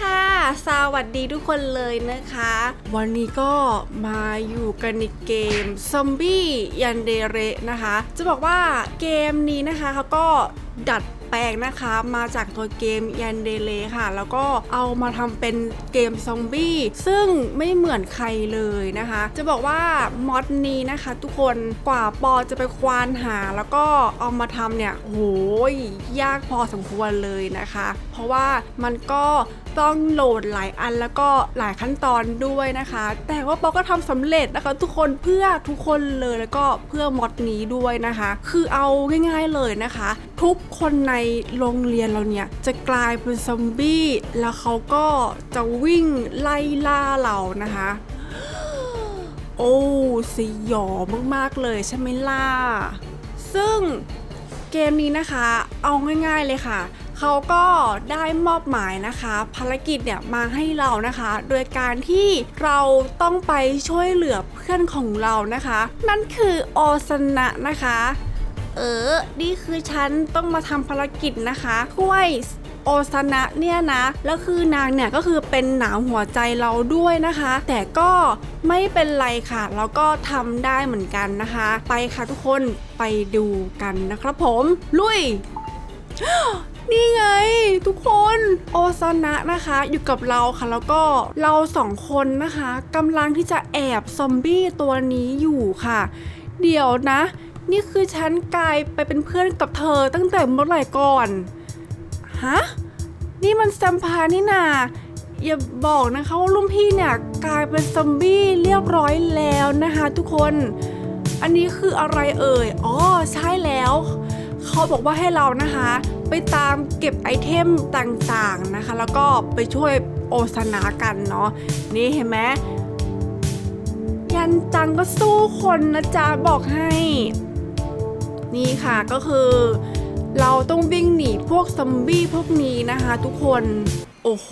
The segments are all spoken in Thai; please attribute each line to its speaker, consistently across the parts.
Speaker 1: สดีค่ะ สวัสดีทุกคนเลยนะคะ วันนี้ก็มาอยู่กันในเกมซอมบี้ยันเดเรนะคะ จะบอกว่าเกมนี้นะคะเขาก็ดัดแปลงนะคะมาจากตัวเกมยันเดเลค่ะ แล้วก็เอามาทำเป็นเกมซอมบี้ซึ่งไม่เหมือนใครเลยนะคะ จะบอกว่ามอดนี้นะคะ ทุกคนกว่าปอจะไปควานหา แล้วก็เอามาทำเนี่ยโหยยากพอสมควรเลยนะคะ เพราะว่ามันก็ต้องโหลดหลายอันแล้วก็หลายขั้นตอนด้วยนะคะ แต่ว่าปอก็ทำสำเร็จนะคะ ทุกคนเพื่อทุกคนเลยแล้วก็เพื่อมอดนี้ด้วยนะคะ คือเอาง่ายๆเลยนะคะ ทุกคนในโรงเรียนเราเนี่ยจะกลายเป็นซอมบี้แล้วเขาก็จะวิ่งไล่ล่าเรานะคะโอ้สยองมากๆเลยใช่ไหมล่ะ ซึ่งเกมนี้นะคะ เอาง่ายๆเลยค่ะ เขาก็ได้มอบหมายนะคะ ภารกิจเนี่ยมาให้เรานะคะ โดยการที่เราต้องไปช่วยเหลือเพื่อนของเรานะคะ นั่นคือโอสนะนะคะ เออ นี่คือฉันต้องมาทำภารกิจนะคะช่วยโอซานะเนี่ยนะแล้วคือนางเนี่ยก็คือเป็นหนาวหัวใจเราด้วยนะคะ แต่ก็ไม่เป็นไรค่ะ แล้วก็ทำได้เหมือนกันนะคะ ไปค่ะทุกคนไปดูกันนะครับผม ลุย นี่ไง ทุกคนโอซานะนะคะ อยู่กับเราค่ะ แล้วก็เราสองคนนะคะกำลังที่จะแอบซอมบี้ตัวนี้อยู่ค่ะ เดี๋ยวนะ นี่คือฉันกลายไปเป็นเพื่อนกับเธอตั้งแต่เมื่อไหร่ก่อนฮะนี่มันแซมพานี่นาอย่าบอกนะคะว่ารุ่นพี่เนี่ยกลายเป็นซอมบี้เรียบร้อยแล้วนะคะทุกคน อันนี้คืออะไรเอ่ย อ๋อใช่แล้ว เขาบอกว่าให้เรานะคะ ไปตามเก็บไอเทมต่างๆนะคะ แล้วก็ไปช่วยโอซานากันเนาะนี่เห็นไหมยันจังก็สู้คนนะจ๊ะบอกให้ นี่ค่ะก็คือ เราต้องวิ่งหนีพวกซอมบี้พวกนี้นะคะทุกคนโอ้โห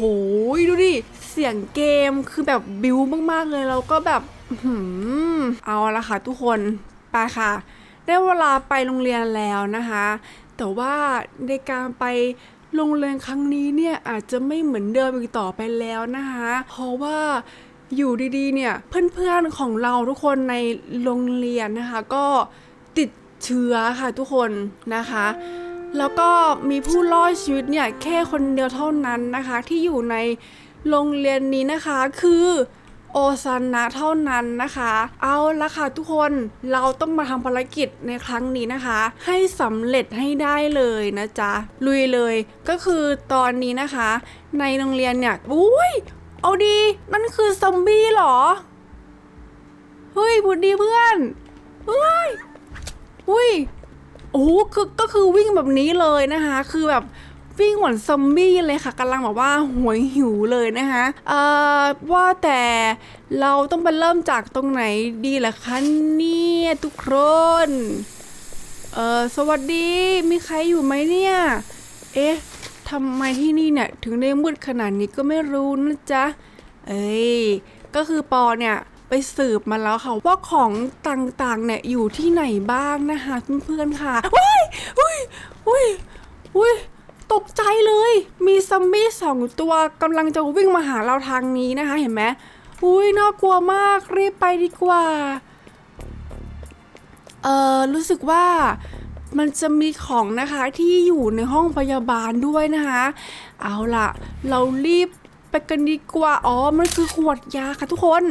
Speaker 1: ดูดิ เสียงเกมคือแบบบิวมากๆเลยแล้วก็แบบอื้อหือเอาละค่ะทุกคนไปค่ะ ได้เวลาไปโรงเรียนแล้วนะคะ แต่ว่าในการไปโรงเรียนครั้งนี้เนี่ยอาจจะไม่เหมือนเดิมอีกต่อไปแล้วนะคะเพราะว่าอยู่ดีๆ เนี่ยเพื่อนๆของเราทุกคนในโรงเรียนนะคะ ก็ติดเชื้อค่ะทุกคนนะคะ แล้วก็มีผู้รอดชีวิตเนี่ยแค่คนเดียวเท่านั้นนะคะ ที่อยู่ในโรงเรียนนี้นะคะคือ โอซานะเท่านั้นนะคะ เอาละค่ะทุกคนเราต้องมาทำภารกิจในครั้งนี้นะคะ ให้สำเร็จให้ได้เลยนะจ๊ะ ลุยเลยก็คือตอนนี้นะคะ ในโรงเรียนเนี่ยอุ้ยเอาดี นั่นคือซอมบี้เหรอ เฮ้ยบุดดีเพื่อนเฮ้ยอุ้ยโอ้โหคือก็คือวิ่งแบบนี้เลยนะคะ คือแบบ วิ่งเหมือนซอมบี้เลยค่ะกำลังแบบว่าหวยหิวเลยนะคะเอ่อว่าแต่เราต้องไปเริ่มจากตรงไหนดีล่ะคะเนี่ยทุกคนเอ่อสวัสดีมีใครอยู่ไหมเนี่ย เอ๊ะทำไมที่นี่เนี่ยถึงได้มืดขนาดนี้ก็ไม่รู้นะจ๊ะ เอ้ย ก็คือปอเนี่ยไปสืบมาแล้วค่ะว่าของต่างๆเนี่ยอยู่ที่ไหนบ้างนะคะเพื่อนๆค่ะว้ยอุ้ยอุ้ยอุ้ย ตกใจเลย มีซอมบี้สองตัวกำลังจะวิ่งมาหาเราทางนี้นะคะ เห็นไหมอุ้ยน่ากลัวมาก รีบไปดีกว่า เออรู้สึกว่ามันจะมีของนะคะที่อยู่ในห้องพยาบาลด้วยนะคะ เอาล่ะ เรารีบไปกันดีกว่า อ๋อ มันคือขวดยาค่ะทุกคน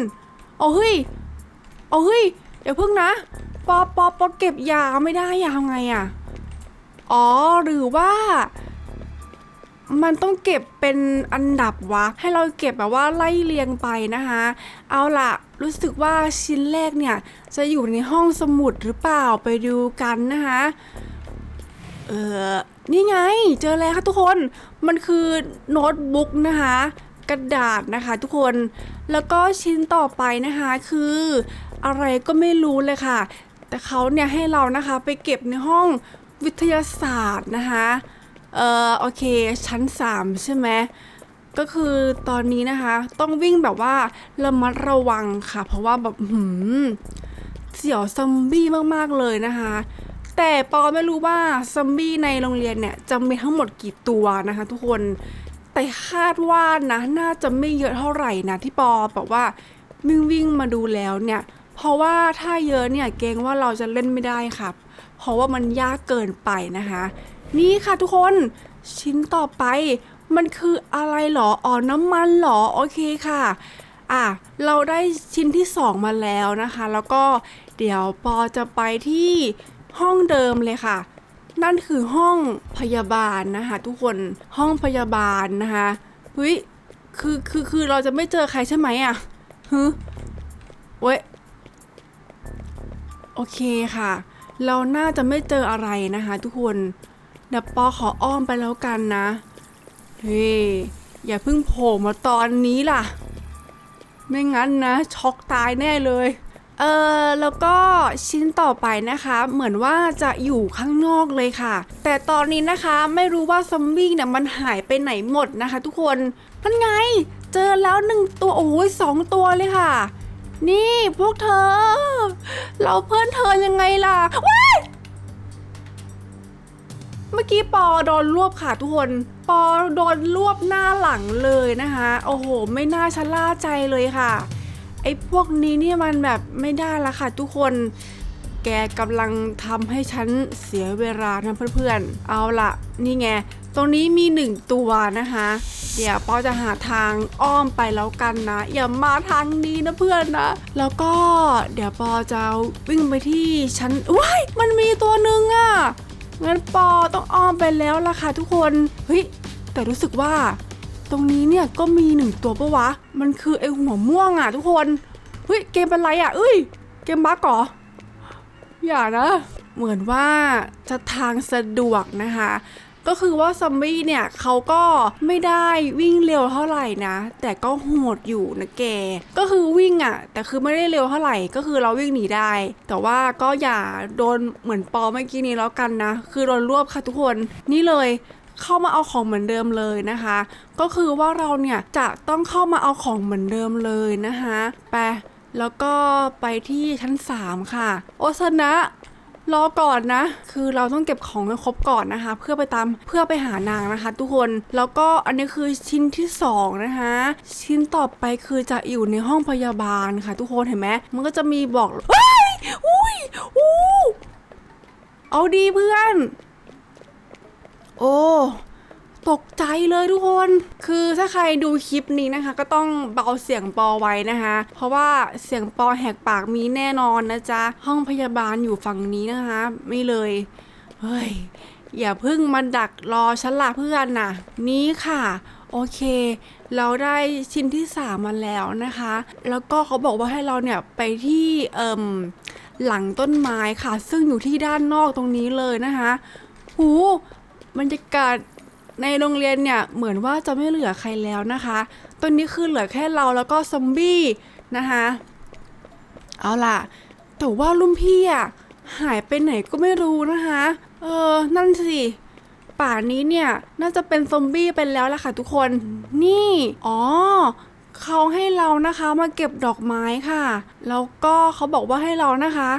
Speaker 1: เอาเฮ้ยเอาเฮ้ย เดี๋ยวเพิ่งนะ ปอปอปอเก็บยาไม่ได้ยาทำไงอะ อ๋อ หรือว่า มันต้องเก็บเป็นอันดับวะ ให้เราเก็บแบบว่าไล่เรียงไปนะคะ เอาล่ะ รู้สึกว่าชิ้นแรกเนี่ย จะอยู่ในห้องสมุดหรือเปล่าไปดูกันนะคะ เออนี่ไง เจอแล้วค่ะทุกคน มันคือโน้ตบุ๊กนะคะ กระดาษนะคะทุกคน แล้วก็ชิ้นต่อไปนะคะคืออะไรก็ไม่รู้เลยค่ะ แต่เขาเนี่ยให้เรานะคะไปเก็บในห้องวิทยาศาสตร์นะคะ เออโอเค ชั้น 3 ใช่ไหมก็คือตอนนี้นะคะ ต้องวิ่งแบบว่าระมัดระวังค่ะ เพราะว่าแบบหืมเสี่ยวซอมบี้มากๆเลยนะคะ แต่ปอไม่รู้ว่าซอมบี้ในโรงเรียนเนี่ยจะมีทั้งหมดกี่ตัวนะคะ ทุกคนแต่คาดว่านะน่าจะไม่เยอะเท่าไหร่นะที่ปอแบบว่าวิ่งวิ่งมาดูแล้วเนี่ย เพราะว่าถ้าเยอะเนี่ยเกรงว่าเราจะเล่นไม่ได้ครับ เพราะว่ามันยากเกินไปนะคะ นี่ค่ะทุกคนชิ้นต่อไปมันคืออะไรหรอ อ๋อ น้ำมันหรอ โอเคค่ะ อะ เราได้ชิ้นที่สองมาแล้วนะคะ แล้วก็เดี๋ยวปอจะไปที่ห้องเดิมเลยค่ะ นั่นคือห้องพยาบาลนะคะ ทุกคน ห้องพยาบาลนะคะเฮ้ย คือ คือ คือ เราจะไม่เจอใครใช่ไหมอะฮึเว้ย โอเคค่ะ เราน่าจะไม่เจออะไรนะคะ ทุกคน เดี๋ยวปอขออ้อมไปแล้วกันนะ เฮ้ยอย่าเพิ่งโผล่มาตอนนี้ล่ะ ไม่งั้นนะ ช็อกตายแน่เลย เออแล้วก็ชิ้นต่อไปนะคะ เหมือนว่าจะอยู่ข้างนอกเลยค่ะ แต่ตอนนี้นะคะไม่รู้ว่าซอมบี้เนี่ยมันหายไปไหนหมดนะคะ ทุกคนมันไง เจอแล้วหนึ่งตัวโอ้ยสองตัวเลยค่ะ นี่พวกเธอ เราเพื่อนเธอยังไงล่ะว้าย มื่อกี้ปอโดนรวบค่ะทุกคน ปอโดนรวบหน้าหลังเลยนะคะ โอ้โห ไม่น่าชะล่าใจเลยค่ะ ไอ้พวกนี้เนี่ยมันแบบไม่ได้ละค่ะทุกคน แกกำลังทำให้ฉันเสียเวลานะเพื่อนๆ เอาละนี่ไง ตรงนี้มีหนึ่งตัวนะคะ เดี๋ยวปอจะหาทางอ้อมไปแล้วกันนะ อย่ามาทางนี้นะเพื่อนนะ แล้วก็เดี๋ยวปอจะวิ่งไปที่ชั้นว้ายมันมีตัวหนึ่งอะ งั้นปอต้องอ้อมไปแล้วล่ะค่ะทุกคนเฮ้ยแต่รู้สึกว่า ตรงนี้เนี่ยก็มีหนึ่งตัวปะวะ มันคือไอหัวม่วงอะทุกคนเฮ้ยเกมเป็นไรอะเอ้ย เกมบั๊กเหรออย่านะ เหมือนว่าจะทางสะดวกนะคะ ก็คือว่าซอมบี้เนี่ยเขาก็ไม่ได้วิ่งเร็วเท่าไหร่นะ แต่ก็โหดอยู่นะแก ก็คือวิ่งอะ่ะ แต่คือไม่ได้เร็วเท่าไหร่ก็คือเราวิ่งหนีได้ แต่ว่าก็อย่าโดนเหมือนปอเมื่อกี้นี้แล้วกันนะ คือโดนรวบค่ะทุกคนนี่เลยเข้ามาเอาของเหมือนเดิมเลยนะคะ ก็คือว่าเราเนี่ยจะต้องเข้ามาเอาของเหมือนเดิมเลยนะคะไปแล้วก็ไปที่ชั้น 3 ค่ะ โอซานะ รอก่อนนะ คือเราต้องเก็บของให้ครบก่อนนะคะ เพื่อไปตามเพื่อไปหานางนะคะ ทุกคนแล้วก็อันนี้คือชิ้นที่สองนะคะชิ้นต่อไปคือจะอยู่ในห้องพยาบาลค่ะ ทุกคนเห็นไหมมันก็จะมีบอกเฮ้ยอุ้ยอู้เอาดีเพื่อน โอ้ ตกใจเลยทุกคน คือถ้าใครดูคลิปนี้นะคะ ก็ต้องเบาเสียงปอไว้นะคะ เพราะว่าเสียงปอแหกปากมีแน่นอนนะจ๊ะ ห้องพยาบาลอยู่ฝั่งนี้นะคะ ไม่เลย เฮ้ย อย่าเพิ่งมาดักรอฉันละเพื่อนน่ะนี่ค่ะ โอเค เราได้ชิ้นที่สามมาแล้วนะคะ แล้วก็เขาบอกว่าให้เราเนี่ยไปที่เอ่มหลังต้นไม้ค่ะ ซึ่งอยู่ที่ด้านนอกตรงนี้เลยนะคะ หูบรรยากาศ ในโรงเรียนเนี่ยเหมือนว่าจะไม่เหลือใครแล้วนะคะ ตอนนี้คือเหลือแค่เราแล้วก็ซอมบี้นะคะ เอาล่ะ แต่ว่ารุ่นพี่อะหายไปไหนก็ไม่รู้นะคะ เออ นั่นสิ ป่านนี้เนี่ยน่าจะเป็นซอมบี้ไปแล้วล่ะค่ะทุกคน นี่ อ๋อเขาให้เรานะคะมาเก็บดอกไม้ค่ะ แล้วก็เขาบอกว่าให้เรานะคะ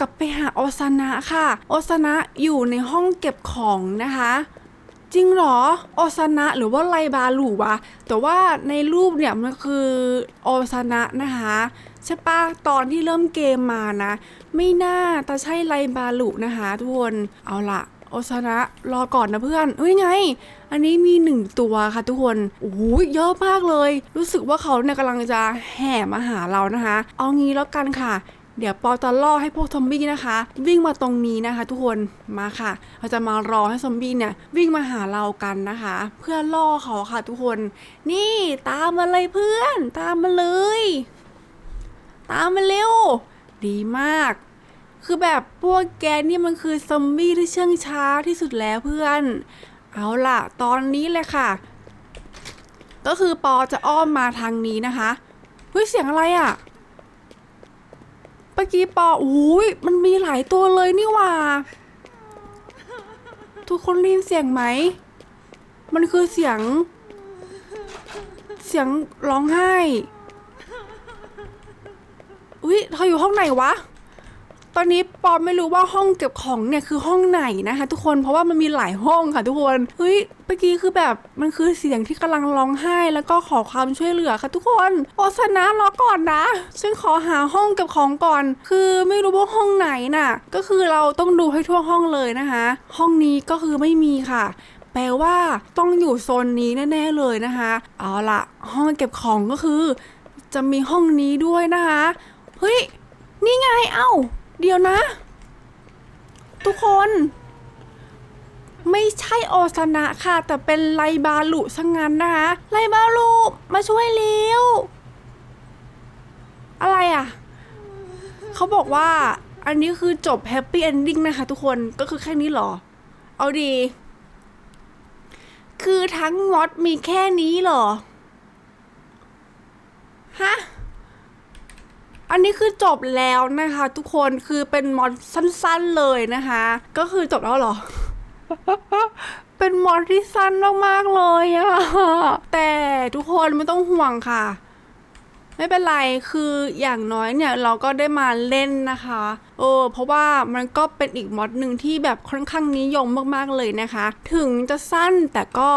Speaker 1: กลับไปหาโอซานะค่ะ โอซานะอยู่ในห้องเก็บของนะคะ จริงเหรอโอซานะหรือว่าไลบาลูวะ แต่ว่าในรูปเนี่ยมันคือโอซานะนะคะใช่ปะตอนที่เริ่มเกมมานะ ไม่น่าแต่ใช่ไลบาลูนะคะทุกคนเอาล่ะโอซานะรอก่อนนะเพื่อนเฮ้ยไง อันนี้มีหนึ่งตัวค่ะทุกคนโอ้โหเยอะมากเลย รู้สึกว่าเขาเนี่ยกำลังจะแห่มาหาเรานะคะ เอางี้แล้วกันค่ะ เดี๋ยวปอจะล่อให้พวกซอมบี้นะคะ วิ่งมาตรงนี้นะคะ ทุกคนมาค่ะ เราจะมารอให้ซอมบี้เนี่ยวิ่งมาหาเรากันนะคะ เพื่อล่อเขาค่ะ ทุกคน นี่ตามมาเลยเพื่อน ตามมาเลย ตามมาเร็ว ดีมาก คือแบบพวกแกนี่มันคือซอมบี้ที่เชื่องช้าที่สุดแล้วเพื่อน เอาล่ะ ตอนนี้เลยค่ะ ก็คือปอจะอ้อมมาทางนี้นะคะเฮ้ยเสียงอะไรอะ่ะ เมื่อกี้ปออุ้ยมันมีหลายตัวเลยนี่ว่า ทุกคนได้ยินเสียงไหม มันคือเสียง เสียงร้องไห้ อุ้ยเธออยู่ห้องไหนวะ ตอนนี้ปอมไม่รู้ว่าห้องเก็บของเนี่ยคือห้องไหนนะคะ ทุกคนเพราะว่ามันมีหลายห้องค่ะ ทุกคนเฮ้ยเมื่อกี้คือแบบมันคือเสียงที่กำลังร้องไห้ แล้วก็ขอความช่วยเหลือค่ะ ทุกคนโอสนะรอก่อนนะฉันขอหาห้องเก็บของก่อน คือไม่รู้ว่าห้องไหนน่ะ ก็คือเราต้องดูให้ทั่วห้องเลยนะคะ ห้องนี้ก็คือไม่มีค่ะแปลว่าต้องอยู่โซนนี้แน่ ๆ เลยนะคะ เอาละห้องเก็บของก็คือ จะมีห้องนี้ด้วยนะคะ เฮ้ย นี่ไง เอ้า เดี๋ยวนะ ทุกคน ไม่ใช่โอซานะค่ะ แต่เป็นไลบาลุซะงงั้นนะคะไลบาลุมาช่วยเร็วอะไรอะ เขาบอกว่า อันนี้คือจบแฮปปี้เอนดิ้งนะคะทุกคนก็คือแค่นี้หรอ เอาดี คือทั้งมอดมีแค่นี้หรอ ฮะ อันนี้คือจบแล้วนะคะ ทุกคนคือเป็นมอดสั้นๆเลยนะคะ ก็คือจบแล้วหรอ เป็นมอดที่สั้นมากๆเลยอะแต่ทุกคนไม่ต้องห่วงค่ะ ไม่เป็นไรคืออย่างน้อยเนี่ยเราก็ได้มาเล่นนะคะเออเพราะว่ามันก็เป็นอีกมอดหนึ่งที่แบบค่อนข้างนิยมมากๆเลยนะคะ ถึงจะสั้นแต่ก็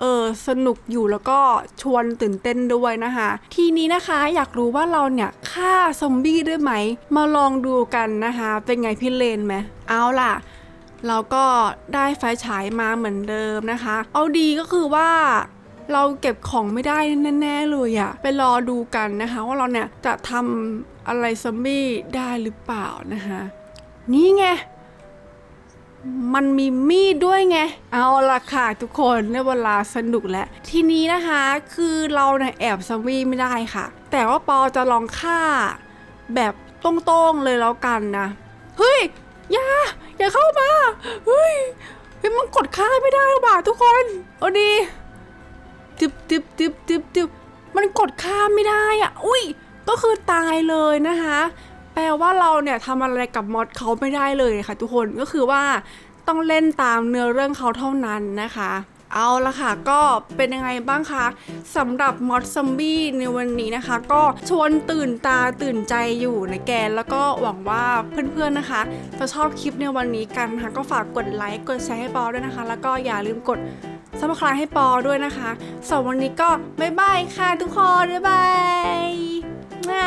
Speaker 1: เออสนุกอยู่แล้วก็ชวนตื่นเต้นด้วยนะคะ ทีนี้นะคะอยากรู้ว่าเราเนี่ยฆ่าซอมบี้ได้ไหม มาลองดูกันนะคะ เป็นไงพี่เลนไหมเอาล่ะเราก็ได้ไฟฉายมาเหมือนเดิมนะคะ เอาดีก็คือว่าเราเก็บของไม่ได้แน่ๆเลยอะไปรอดูกันนะคะ ว่าเราเนี่ยจะทำอะไรซอมบี้ได้หรือเปล่านะคะ นี่ไง มันมีมีดด้วยไง เอาละค่ะทุกคนในเวลาสนุกแล้ว ทีนี้นะคะคือเราเนี่ยแอบซอมบี้ไม่ได้ค่ะ แต่ว่าปอจะลองฆ่า แบบตรงๆเลยแล้วกันนะ เฮ้ย อย่า อย่าเข้ามา เฮ้ยเฮ้ยมันกดฆ่าไม่ได้หรอบ่าทุกคนเอาดีตึบตึบตึบตึบตึบมันกดข้าไม่ได้อะ อุ้ย ก็คือตายเลยนะคะ ลว่าเราเนี่ยทำอะไรกับมอดเขาไม่ได้เลยค่ะทุกคนก็คือว่าต้องเล่นตามเนื้อเรื่องเขาเท่านั้นนะคะเอาละค่ะก็เป็นยังไงบ้างคะสำหรับมอดซอมบี้ในวันนี้นะคะ ก็ชวนตื่นตาตื่นใจอยู่นะแกแล้วก็หวังว่าเพื่อนๆนะคะจะชอบคลิปในวันนี้กันนะคะก็ฝากกดไลค์กดแชร์ให้ปอด้วยนะคะ แล้วก็อย่าลืมกดซับสไครต์ให้ปอด้วยนะคะสำหรับวันนี้ก็บ๊ายบายค่ะทุกคนบ๊ายบายน่า